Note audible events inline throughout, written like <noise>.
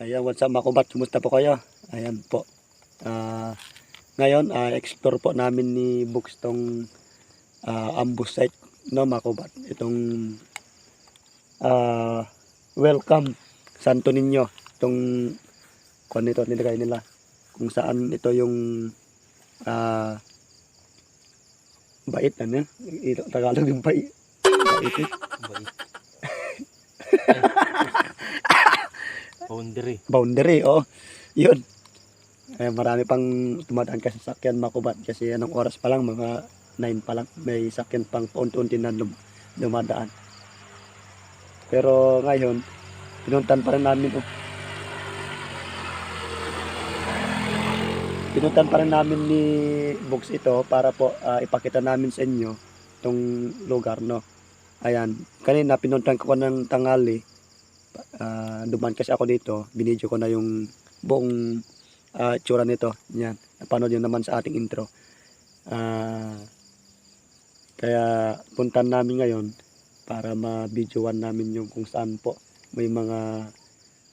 Ayan, what's up mga kubat? Kumusta po kayo? Ayan po. Ah, ngayon, ah, explore po namin ni Books tong ah, ambush site, no mga kubat? Itong ah, welcome Santo Niño. Itong kung ano ito nilagay nila. Kung saan ito yung ah, bait, ano? Ito, Tagalog yung bait. Bait. <laughs> eh. Boundary. boundary, oh. Yun. Eh, marami pang tumadaan kasi sakyan makubat kasi anong oras pa lang, mga 9 pa lang, may sakyan pang unti-unti na lum- dumadaan. Pero ngayon, pinuntan pa rin namin, oh. Pinuntan pa rin namin ni Books ito para po ah, ipakita namin sa inyo itong lugar, no. Ayan, kanina pinuntan ko ng tangali, Ah, duman kasi ako dito, binidyo ko na yung buong ah, tsura nito. Yan, napanood yun naman sa ating intro. Ah, kaya puntan namin ngayon para ma-videoan namin yung kung saan po may mga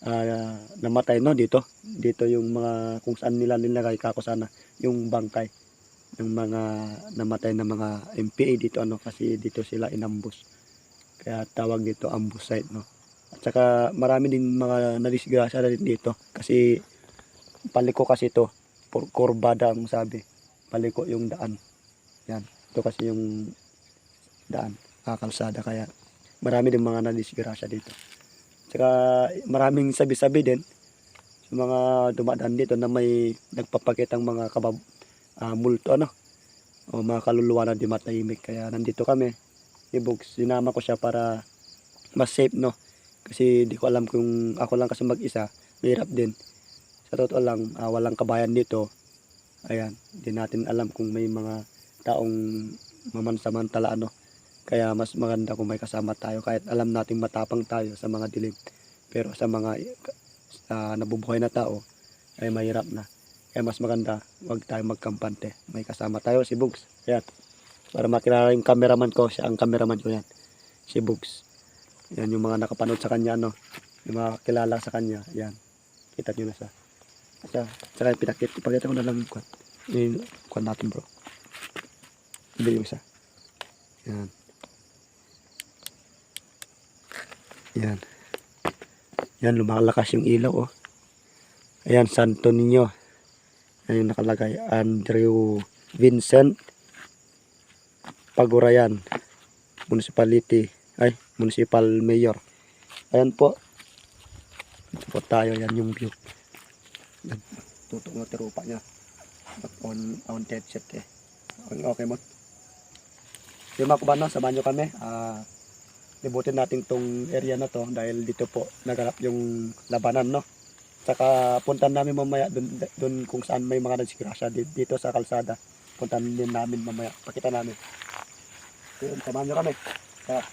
ah, namatay no dito. Dito yung mga kung saan nila nilagay kako sana yung bangkay ng mga namatay na mga MPA dito ano kasi dito sila inambush. Kaya tawag dito ambush site no. At saka marami din mga nadisgrasya na rin dito kasi paliko kasi to por kurbada ang sabi. Paliko yung daan. Yan. Ito kasi yung daan, ah, kalsada kaya marami din mga nadisgrasya dito. Tsaka maraming sabi-sabi din sa mga dumadaan dito na may nagpapakitang mga kabab ah, multo ano o mga kaluluwa na di matahimik kaya nandito kami ni Bugs sinama ko siya para mas safe no kasi di ko alam kung ako lang kasi mag-isa, mahirap din. Sa totoo lang, ah, walang kabayan dito. Ayan, di natin alam kung may mga taong mamansamantala ano. Kaya mas maganda kung may kasama tayo kahit alam nating matapang tayo sa mga dilim. Pero sa mga ah, nabubuhay na tao ay mahirap na. Kaya mas maganda, wag tayo magkampante. May kasama tayo, si Bugs. Ayan. Para makilala yung cameraman ko, siya ang cameraman ko yan. Si Bugs. Yan yung mga nakapanood sa kanya, ano. Yung mga kilala sa kanya, yan. Kita nyo na siya. At saka, saka pinakit, ipakita ko na lang yung kwan. Yung kwan natin, bro. Hindi yung isa. Yan. Yan. Yan, lumalakas yung ilaw, oh. Ayan, Santo Niño. Yan yung nakalagay. Andrew Vincent Pagurayan. Municipality municipal mayor. Ayan po. Ito po tayo yan yung view. Tutok na tirupa niya. On on headset eh? Okay, okay mo? Yung mga kubano samahan nyo kami. Ah libutin natin tong area na to dahil dito po naganap yung labanan no? Saka puntan namin mamaya dun, kung saan may mga di- dito sa kalsada. Puntan din namin mamaya. Pakita namin. Yun samahan nyo kami. Kaya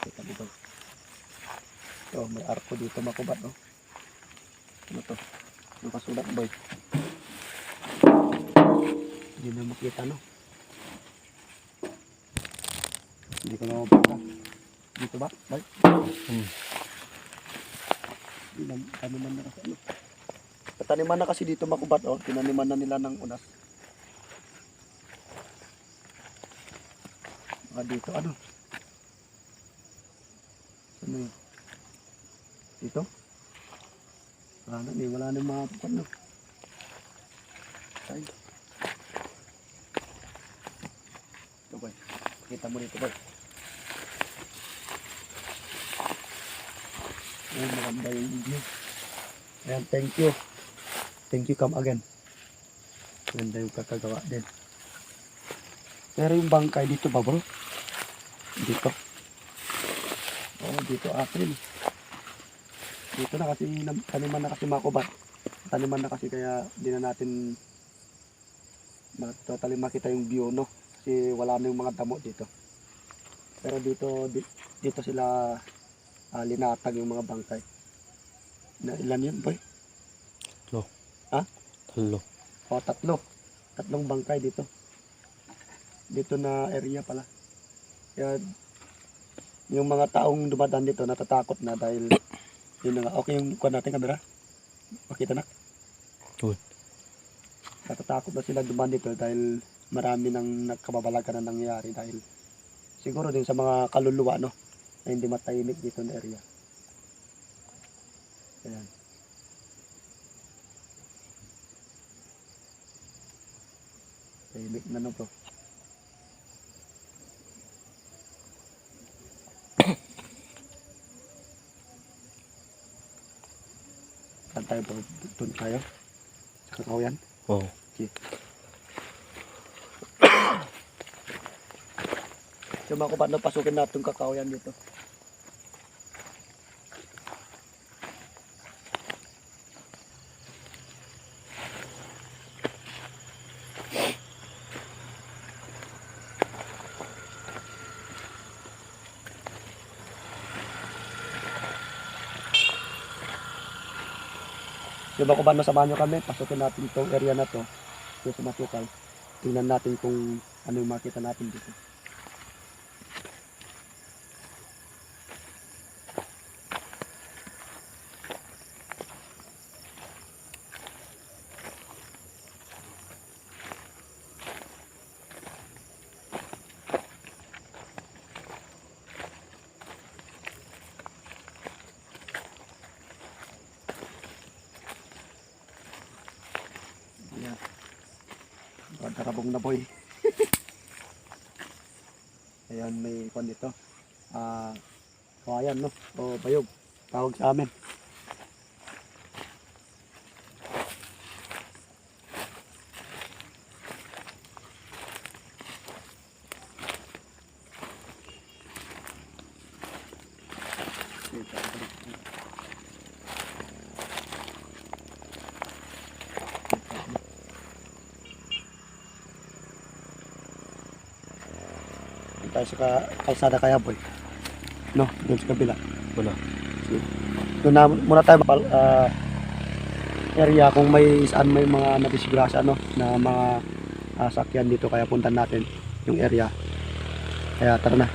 Kita dito. So, may arko dito makubat, no? Ano to? Nakasulat, boy. Hindi na makita, no? Hindi ko na mabaka. Dito ba, boy? Hmm. Hindi na, taniman na kasi, ano? Taniman na kasi dito makubat, oh. Tinaniman na nila ng unas. Mga dito, ano? Ano yun? Dito? Wala na, eh. Wala na yung mga ano. Ay. Ito, boy. Kita mo dito, boy. Ayan, maganda yung video. Ayan, thank you. Thank you, come again. Maganda yung kakagawa din. Pero yung bangkay dito ba, bro? Dito. Oo, dito akin. Dito na kasi taniman na kasi makubat. Taniman na kasi kaya di na natin totally makita yung view no. Kasi wala na yung mga damo dito. Pero dito di- dito sila ah, linatag yung mga bangkay. Na ilan yun, boy? Talo. O, tatlo. Tatlong bangkay dito. Dito na area pala. Kaya yung mga taong dumadaan dito natatakot na dahil yun na nga. Okay yung kuha natin kamera. Makita na. Good. Natatakot na sila dumaan dito dahil marami nang nagkababalagan na nangyayari dahil siguro din sa mga kaluluwa no na hindi matahimik dito na area. Ayan. Tahimik na no bro. Saan tayo bro? Doon tayo? Sa kakawayan? Oo. So <coughs> mga kumpadlo, pasukin natin kakao yan dito. So mga kumpadlo, samahan nyo kami. Pasukin natin itong area na to. Dito sa Masukal. Tingnan natin kung ano yung makita natin dito. Pagkarabong na boy. <laughs> Ayan, may kwan dito. Ah, kawayan no? O bayog. Tawag sa amin. Tayo sa ka- kalsada kaya boy. No, doon sa kabila. Wala. Doon na muna tayo mapal ah, area kung may saan may mga nadisgrasya no na mga ah, sakyan dito kaya puntan natin yung area. Kaya tara na.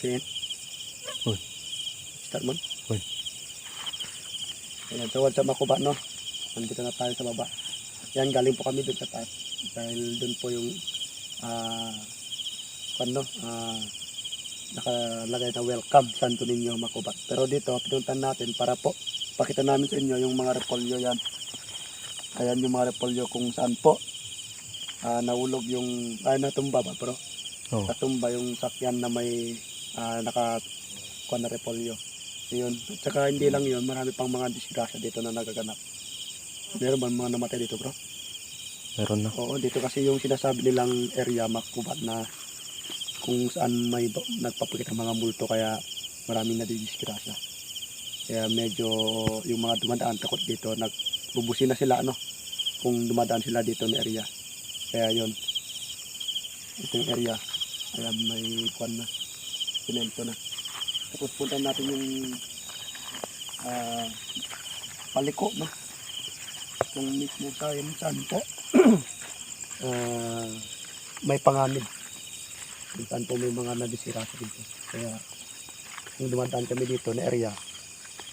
Okay. Uy. Mo. Uy. Ayan, so what's up mga kuba, no? Nandito na tayo sa baba. Yan, galing po kami doon sa taas. Dahil doon po yung, ah, ano, ah, nakalagay na welcome Santo Niño Makubat. Pero dito, pinuntan natin para po pakita namin sa inyo yung mga repolyo yan. Ayan yung mga repolyo kung saan po ah, nahulog yung, ay natumba ba bro? Oo. Natumba yung sakyan na may ah, naka kuha na repolyo. Yun. At saka hindi lang yun, marami pang mga disgrasya dito na nagaganap. Meron ba mga namatay dito bro? Meron na. Oo, dito kasi yung sinasabi nilang area makubat na kung saan may nagpapakita mga multo kaya maraming nadidisgrasya. Kaya medyo yung mga dumadaan takot dito, nagbubusin na sila ano kung dumadaan sila dito na area. Kaya yon ito yung area. Kaya may kwan na, sinento na. Tapos punta natin yung ah, paliko no? Kung mismo sa yung saan po ah, may panganib. Kung saan po may mga nadisira sa dito kaya kung dumadaan kami dito na area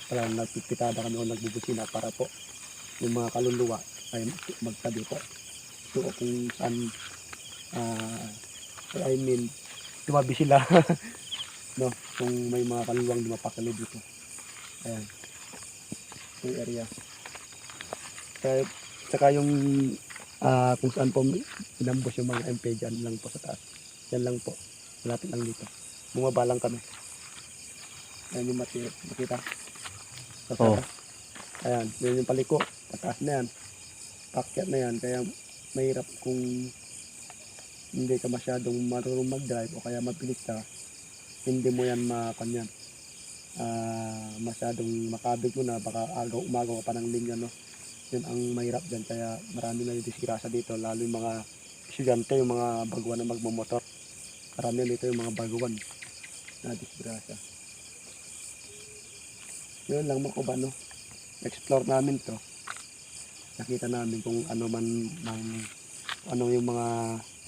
parang nagpipitada kami o nagbubusina para po yung mga kaluluwa ay magtabi po so kung saan ah, I mean tumabi sila <laughs> no kung may mga kaluluwang dumapakali dito ayan yung area kaya saka yung ah, kung saan po inambos yung mga MP dyan lang po sa taas. Yan lang po. Malapit lang dito. Bumaba lang kami. Ayan yung mati, makita. Sa taas. Ayan, yun yung paliko. Pataas na yan. Pakyat na yan. Kaya mahirap kung hindi ka masyadong marunong mag-drive o kaya mabilis ka, hindi mo yan makanyan. Ah, masyadong makabig mo na baka agaw umagaw pa ng linya no yun ang mahirap dyan kaya marami na disgrasya dito lalo yung mga estudyante yung mga baguhan na magmamotor Karamihan dito yung mga baguan na disgrasya. Yun lang mga no? Explore namin to. Nakita namin kung ano man, man ano yung mga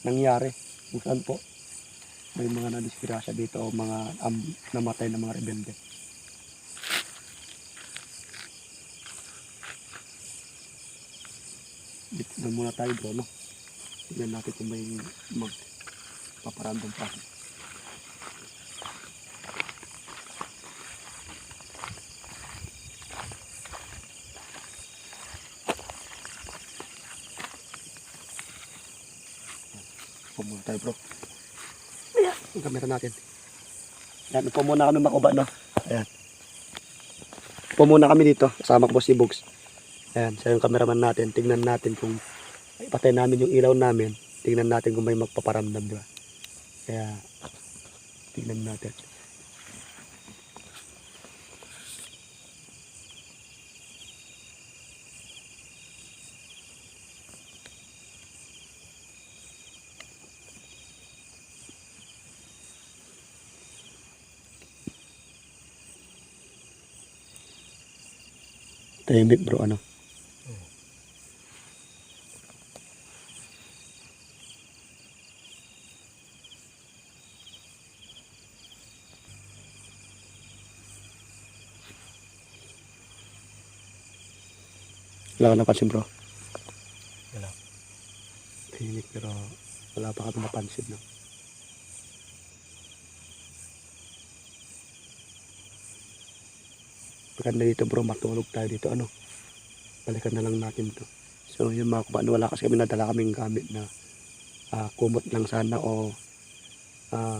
nangyari. Kung saan po may mga nadisgrasya dito o mga am, namatay na mga rebelde. Dito na muna tayo bro, no? Tignan natin kung may magpaparandom pa. Upo muna tayo bro. Yung camera natin. Ayan, upo muna kami makuba, no? Ayan. Upo muna kami dito. Kasama ko si Bugs. Ayan, siya yung cameraman natin. Tignan natin kung ipatay namin yung ilaw namin. Tignan natin kung may magpaparamdam, di ba? Kaya, tignan natin. Tahimik bro, ano? Wala ka napansin bro? Wala. Tahimik pero wala pa kami napansin no? Maganda dito bro, matulog tayo dito ano. Balikan na lang natin to. So yun mga kumaan, wala kasi kami nadala kaming gamit na ah, kumot lang sana o ah,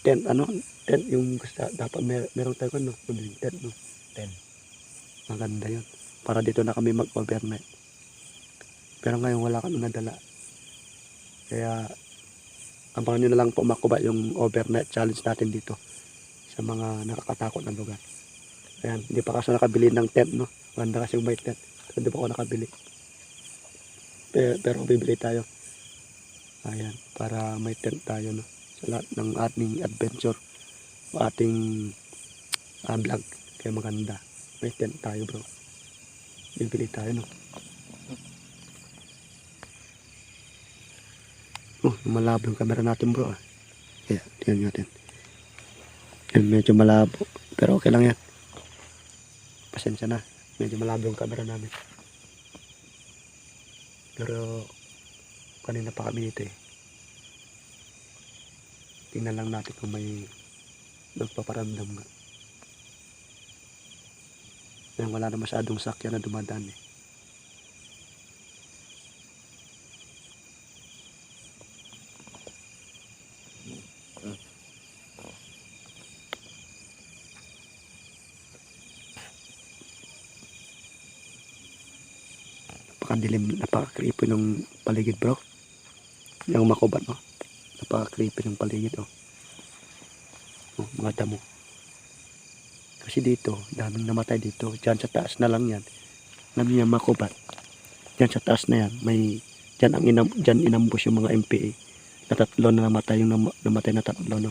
tent ano, tent yung gusto, dapat mer meron tayo ano, yung tent no. Tent. Maganda yun. Para dito na kami mag-overnight. Pero ngayon wala kami nadala. Kaya abangan nyo na lang po makuba yung overnight challenge natin dito sa mga nakakatakot na lugar. Ayan, hindi pa kasi nakabili ng tent, no? Maganda kasi may tent. Hindi pa ako nakabili. Pero, pero bibili tayo. Ayan, para may tent tayo, no? Sa lahat ng ating adventure. Ating ah, vlog. Kaya maganda. May tent tayo, bro. Bibili tayo, no? Oh, malabo yung camera natin, bro. ah. Kaya, tingnan natin. Yan, medyo malabo. Pero okay lang yan. Pasensya na. Medyo malabo yung camera namin. Pero, kanina pa kami dito eh. Tingnan lang natin kung may nagpaparamdam nga. Ngayon wala na masyadong sakyan na dumadaan eh. Napaka-creepy ng paligid bro. Yung makubat no. Napaka-creepy ng paligid oh. oh mga damo. Kasi dito, daming namatay dito. Diyan sa taas na lang yan. Alam niya makubat. Diyan sa taas na yan, may diyan ang inam, diyan inambush yung mga MPA. Na tatlo na namatay yung nam- namatay na tatlo no.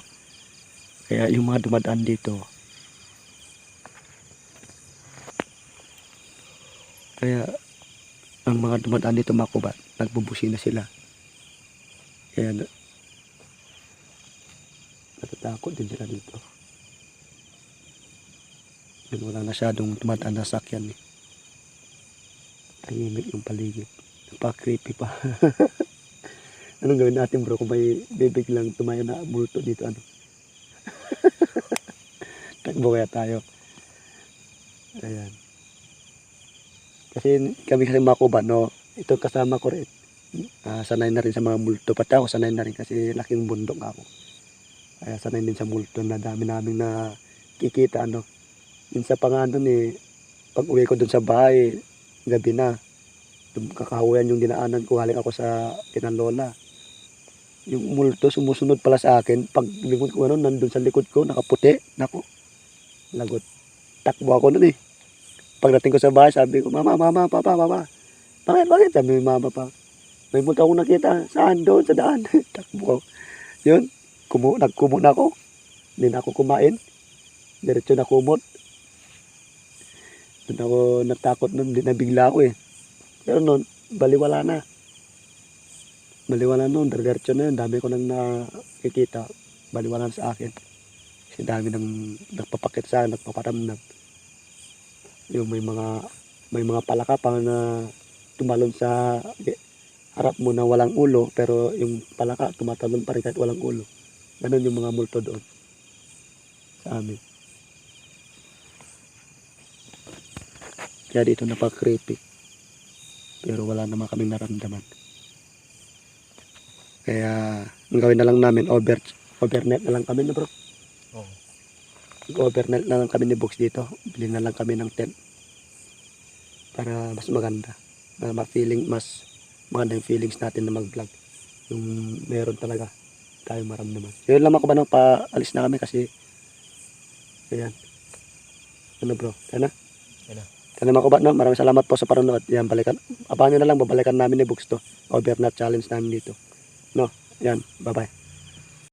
Kaya yung mga dumadaan dito, kaya ang mga dumadaan dito makubat, nagbubusi na sila. Kaya na, natatakot din sila dito. Yan, wala masyadong dumadaan na sakyan eh. Tahimik yung paligid. Napaka-creepy pa. <laughs> Anong gawin natin bro kung may bibig lang tumayo na multo dito ano? <laughs> Takbo kaya tayo. Ayan. Kasi kami kasi makuba, no? Ito kasama ko rin. Ah, sanay na rin sa mga multo. Pati ako sanay na rin kasi laking bundok ako. Kaya sanay din sa multo na dami namin na kikita, ano. Minsan pa nga doon eh, pag uwi ko doon sa bahay, gabi na. Kakahuyan yung dinaanan ko, haling ako sa kinalola. Yung multo sumusunod pala sa akin. Pag lingon ko ano, nandun sa likod ko, nakaputi. Nako, lagot. Takbo ako nun eh. Pagdating ko sa bahay, sabi ko, Mama, Mama, Papa, Papa. Bakit, bakit? Sabi ni Mama pa. May multo akong nakita. Saan? Doon, sa daan. <laughs> Takbo ko. Yun, kumu, nagkumo na ako. Hindi na ako kumain. Diretso na kumot. Doon ako natakot nun, di nabigla ako eh. Pero noon, baliwala na. Baliwala noon, diretso na yun. Dami ko nang nakikita. Baliwala na sa akin. Kasi dami nang nagpapakit sa akin, nagpaparamdam. Yung may mga may mga palaka pa na tumalon sa harap mo na walang ulo pero yung palaka tumatalon pa rin kahit walang ulo. Ganon yung mga multo doon sa amin. Kaya dito napaka-creepy. Pero wala naman kaming naramdaman. Kaya ang gawin na lang namin over overnight na lang kami na bro. Oo. Overnight na lang kami ni Box dito. Bili na lang kami ng tent. Para mas maganda. Na ma-feeling mas maganda yung feelings natin na mag-vlog. Yung meron talaga tayo maramdaman. Yun lang ako ba nang paalis na kami kasi ayan. Ano bro? Yan na? Yan na. Yan naman ko ba no? Maraming salamat po sa panonood. Yan, balikan. Abangan nyo na lang, babalikan namin ni Books to. Overnight challenge namin dito. No? Yan, bye-bye.